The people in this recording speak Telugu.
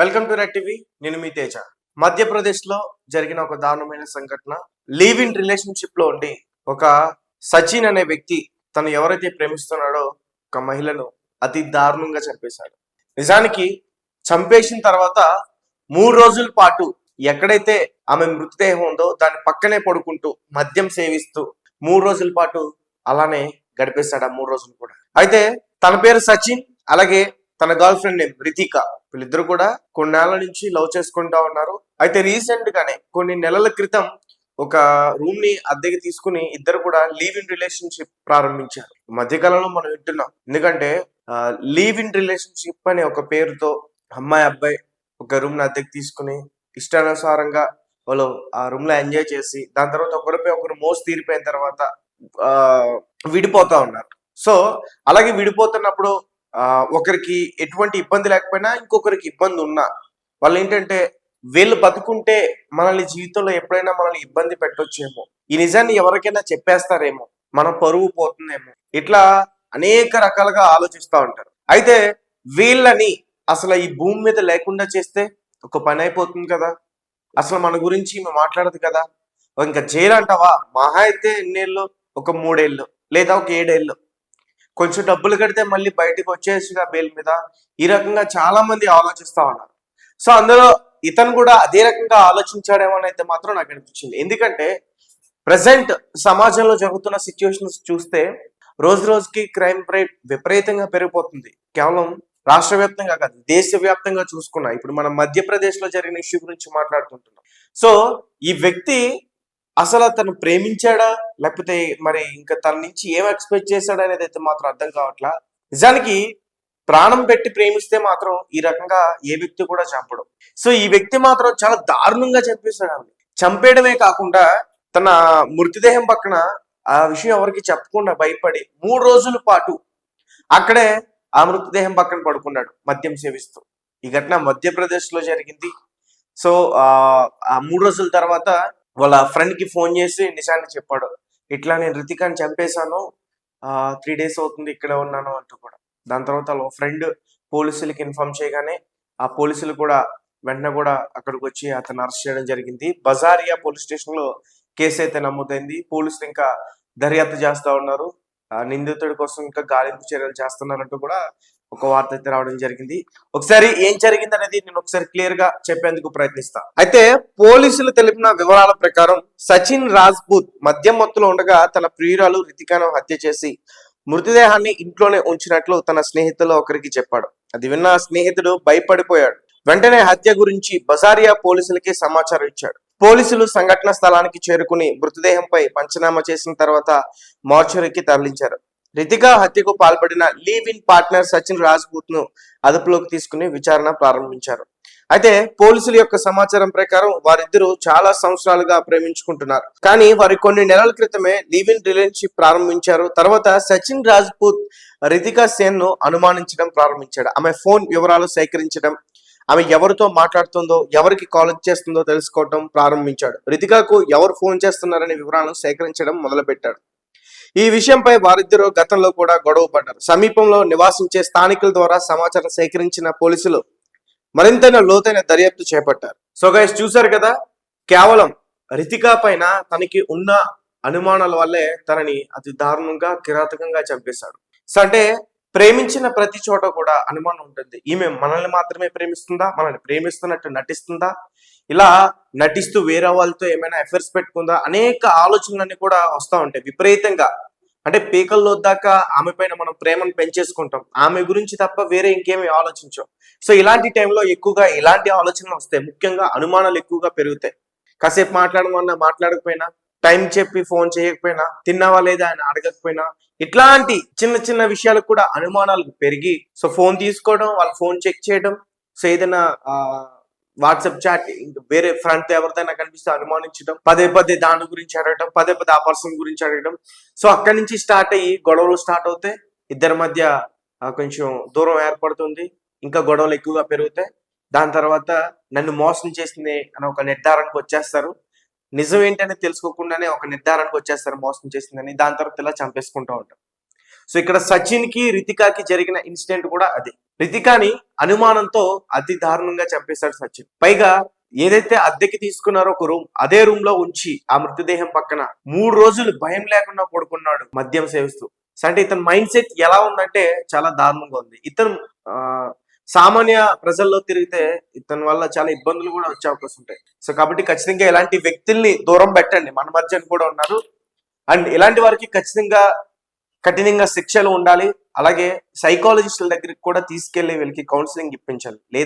Welcome to red TV. నేను మీ తేజ. మధ్యప్రదేశ్లో జరిగిన ఒక దారుణమైన సంఘటన లీవ్ ఇన్ రిలేషన్షిప్లో ఉండి ఒక సచిన్ అనే వ్యక్తి తను ఎవరైతే ప్రేమిస్తున్నాడో ఒక మహిళను అతి దారుణంగా చంపేశాడు. నిజానికి చంపేసిన తర్వాత మూడు రోజుల పాటు ఎక్కడైతే ఆమె మృతదేహం ఉందో దాని పక్కనే పడుకుంటూ మద్యం సేవిస్తూ మూడు రోజుల పాటు అలానే గడిపేశాడు ఆ మూడు రోజులు కూడా. అయితే తన పేరు సచిన్ అలాగే తన గర్ల్ ఫ్రెండ్ నేమ్ రితిక. వీళ్ళిద్దరు కూడా కొన్నేళ్ళ నుంచి లవ్ చేసుకుంటా ఉన్నారు. అయితే రీసెంట్ గానే కొన్ని నెలల క్రితం ఒక రూమ్ని అద్దెకి తీసుకుని ఇద్దరు కూడా లీవ్ ఇన్ రిలేషన్షిప్ ప్రారంభించారు. మధ్య మధ్యకాలంలో మనం వింటున్నాం. ఎందుకంటే లీవ్ ఇన్ రిలేషన్షిప్ అనే ఒక పేరుతో అమ్మాయి అబ్బాయి ఒక రూమ్ని అద్దెకి తీసుకుని ఇష్టానుసారంగా వాళ్ళు ఆ రూమ్లో ఎంజాయ్ చేసి దాని తర్వాత ఒకరిపై ఒకరు మోసి తీరిపోయిన తర్వాత ఆ విడిపోతా ఉన్నారు. సో అలాగే విడిపోతున్నప్పుడు ఒకరికి ఎటువంటి ఇబ్బంది లేకపోయినా ఇంకొకరికి ఇబ్బంది ఉన్నా వాళ్ళు ఏంటంటే వీళ్ళు బతుకుంటే మనల్ని జీవితంలో ఎప్పుడైనా మనల్ని ఇబ్బంది పెట్టొచ్చేమో. ఈ నిజాన్ని ఎవరికైనా చెప్పేస్తారేమో. మన పరువు పోతుందేమో. ఇట్లా అనేక రకాలుగా ఆలోచిస్తూ ఉంటారు. అయితే వీళ్ళని అసలు ఈ భూమి మీద లేకుండా చేస్తే ఒక పని అయిపోతుంది కదా? అసలు మన గురించి మేము మాట్లాడదు కదా? ఇంకా జైలు అంటావా? మహా అయితే ఎన్నేళ్ళు? ఒక మూడేళ్ళు. లేదా ఒక ఏడేళ్ళు. కొంచెం డబ్బులు కడితే మళ్ళీ బయటకు వచ్చేసిగా బెయిల్ మీద. ఈ రకంగా చాలా మంది ఆలోచిస్తా ఉన్నారు. సో అందులో ఇతను కూడా అదే రకంగా ఆలోచించాడేమో అనేది అయితే మాత్రం నాకు అనిపించింది. ఎందుకంటే ప్రజెంట్ సమాజంలో జరుగుతున్న సిచ్యువేషన్స్ చూస్తే రోజు రోజుకి క్రైమ్ రేట్ విపరీతంగా పెరిగిపోతుంది. కేవలం రాష్ట్ర వ్యాప్తంగా కాదు దేశవ్యాప్తంగా చూసుకున్నా. ఇప్పుడు మనం మధ్యప్రదేశ్లో జరిగిన ఇష్యూ గురించి మాట్లాడుకుంటున్నాం. సో ఈ వ్యక్తి అసలు అతను ప్రేమించాడా? లేకపోతే మరి ఇంకా తన నుంచి ఏం ఎక్స్పెక్ట్ చేశాడా అనేది అయితే మాత్రం అర్థం కావట్లా. నిజానికి ప్రాణం పెట్టి ప్రేమిస్తే మాత్రం ఈ రకంగా ఏ వ్యక్తి కూడా చంపడం. సో ఈ వ్యక్తి మాత్రం చాలా దారుణంగా చంపేశాడు ఆమె చంపేయడమే కాకుండా తన మృతదేహం పక్కన ఆ విషయం ఎవరికి చెప్పకుండా భయపడి మూడు రోజుల పాటు అక్కడే ఆ మృతదేహం పక్కన పడుకున్నాడు మద్యం సేవిస్తూ. ఈ ఘటన మధ్యప్రదేశ్లో జరిగింది. సో ఆ మూడు రోజుల తర్వాత వాళ్ళ ఫ్రెండ్కి ఫోన్ చేసి నిజాన్ని చెప్పాడు. ఇట్లా నేను రితికాని చంపేశాను. ఆ త్రీ డేస్ అవుతుంది ఇక్కడే ఉన్నాను అంటూ కూడా. దాని తర్వాత వాళ్ళ ఫ్రెండ్ పోలీసులకి ఇన్ఫార్మ్ చేయగానే ఆ పోలీసులు కూడా వెంటనే కూడా అక్కడికి వచ్చి అతను అరెస్ట్ చేయడం జరిగింది. బజారియా పోలీస్ స్టేషన్లో కేసు అయితే నమోదైంది. పోలీసులు ఇంకా దర్యాప్తు చేస్తా ఉన్నారు. ఆ నిందితుడి కోసం ఇంకా గాలింపు చర్యలు చేస్తున్నారంటూ కూడా ఒక వార్త అయితే రావడం జరిగింది. ఒకసారి ఏం జరిగింది అనేది నేను ఒకసారి క్లియర్గా చెప్పేందుకు ప్రయత్నిస్తా. అయితే పోలీసులు తెలిపిన వివరాల ప్రకారం సచిన్ రాజ్పూత్ మద్యం మత్తులో ఉండగా తన ప్రియురాలు రితికాను హత్య చేసి మృతదేహాన్ని ఇంట్లోనే ఉంచినట్లు తన స్నేహితులు ఒకరికి చెప్పాడు. అది విన్న స్నేహితుడు భయపడిపోయాడు. వెంటనే హత్య గురించి బజారియా పోలీసులకి సమాచారం ఇచ్చాడు. పోలీసులు సంఘటన స్థలానికి చేరుకుని మృతదేహంపై పంచనామా చేసిన తర్వాత మార్చురీకి తరలించారు. రితిక హత్యకు పాల్పడిన లీవ్ ఇన్ పార్ట్నర్ సచిన్ రాజ్పూత్ను అదుపులోకి తీసుకుని విచారణ ప్రారంభించారు. అయితే పోలీసుల యొక్క సమాచారం ప్రకారం వారిద్దరూ చాలా సంవత్సరాలుగా ప్రేమించుకుంటున్నారు. కానీ వారి కొన్ని నెలల క్రితమే లివ్ ఇన్ రిలేషన్షిప్ ప్రారంభించారు. తర్వాత సచిన్ రాజ్పూత్ రితికా సేన్ను అనుమానించడం ప్రారంభించాడు. ఆమె ఫోన్ వివరాలు సేకరించడం ఆమె ఎవరితో మాట్లాడుతుందో ఎవరికి కాల్ చేస్తుందో తెలుసుకోవడం ప్రారంభించాడు. రితికాకు ఎవరు ఫోన్ చేస్తున్నారనే వివరాలను సేకరించడం మొదలుపెట్టాడు. ఈ విషయంపై వారిద్దరూ గతంలో కూడా గొడవ పడ్డారు. సమీపంలో నివాసించే స్థానికుల ద్వారా సమాచారం సేకరించిన పోలీసులు మరింతైన లోతైన దర్యాప్తు చేపట్టారు. సో గైస్ చూసారు కదా? కేవలం రితికా పైన తనకి ఉన్న అనుమానాల వల్లే తనని అతి దారుణంగా కిరాతకంగా చంపేశాడు. సో అంటే ప్రేమించిన ప్రతి చోట కూడా అనుమానం ఉంటుంది. ఈమె మనల్ని మాత్రమే ప్రేమిస్తుందా? మనల్ని ప్రేమిస్తున్నట్టు నటిస్తుందా? ఇలా నటిస్తూ వేరే వాళ్ళతో ఏమైనా ఎఫర్ట్స్ పెట్టుకుందా? అనేక ఆలోచనలన్నీ కూడా వస్తూ ఉంటాయి. విపరీతంగా. అంటే పీకల్లో దాకా ఆమె పైన మనం ప్రేమను పెంచేసుకుంటాం. ఆమె గురించి తప్ప వేరే ఇంకేమి ఆలోచించాం. సో ఇలాంటి టైంలో ఎక్కువగా ఇలాంటి ఆలోచనలు వస్తాయి. ముఖ్యంగా అనుమానాలు ఎక్కువగా పెరుగుతాయి. కాసేపు మాట్లాడమన్నా మాట్లాడకపోయినా టైం చెప్పి ఫోన్ చేయకపోయినా తిన్నావా లేదా అని అడగకపోయినా ఇట్లాంటి చిన్న చిన్న విషయాలకు కూడా అనుమానాలు పెరిగి సో ఫోన్ తీసుకోవడం వాళ్ళ ఫోన్ చెక్ చేయడం సో ఏదైనా వాట్సాప్ చాట్ ఇంకా వేరే ఫ్రంట్ ఎవరిదైనా కనిపిస్తే అనుమానించడం పదే పదే దాని గురించి అడగడం పదే పదే ఆ పర్సన్ గురించి అడగడం. సో అక్కడి నుంచి స్టార్ట్ అయ్యి గొడవలు స్టార్ట్ అవుతాయి. ఇద్దరి మధ్య కొంచెం దూరం ఏర్పడుతుంది. ఇంకా గొడవలు ఎక్కువగా పెరుగుతాయి. దాని తర్వాత నన్ను మోసం చేసింది అని ఒక నిర్ధారణకు వచ్చేస్తారు. నిజం ఏంటనే తెలుసుకోకుండానే ఒక నిర్ధారణకు వచ్చేస్తారు మోసం చేసిందని. దాని తర్వాత ఇలా చంపేసుకుంటూ ఉంటారు సో ఇక్కడ సచిన్కి రితికాకి జరిగిన ఇన్సిడెంట్ కూడా అదే. రితికాని అనుమానంతో అతి దారుణంగా చంపేశాడు సచిన్. పైగా ఏదైతే అద్దెకి తీసుకున్నారో ఒక రూమ్ అదే రూమ్లో ఉంచి ఆ మృతదేహం పక్కన మూడు రోజులు భయం లేకుండా పడుకున్నాడు మద్యం సేవిస్తూ. సో అంటే ఇతని మైండ్ సెట్ ఎలా ఉందంటే చాలా దారుణంగా ఉంది. ఇతను ఆ, సామాన్య ప్రజల్లో తిరిగితే ఇతని వల్ల చాలా ఇబ్బందులు కూడా వచ్చే అవకాశం ఉంటాయి. సో కాబట్టి ఖచ్చితంగా ఇలాంటి వ్యక్తుల్ని దూరం పెట్టండి. మన మధ్యన కూడా ఉన్నారు. అండ్ ఇలాంటి వారికి ఖచ్చితంగా కఠినంగా శిక్షలు ఉండాలి. అలాగే సైకాలజిస్టుల దగ్గరికి కూడా తీసుకెళ్ళి వీళ్ళకి కౌన్సిలింగ్ ఇప్పించాలి. లేదు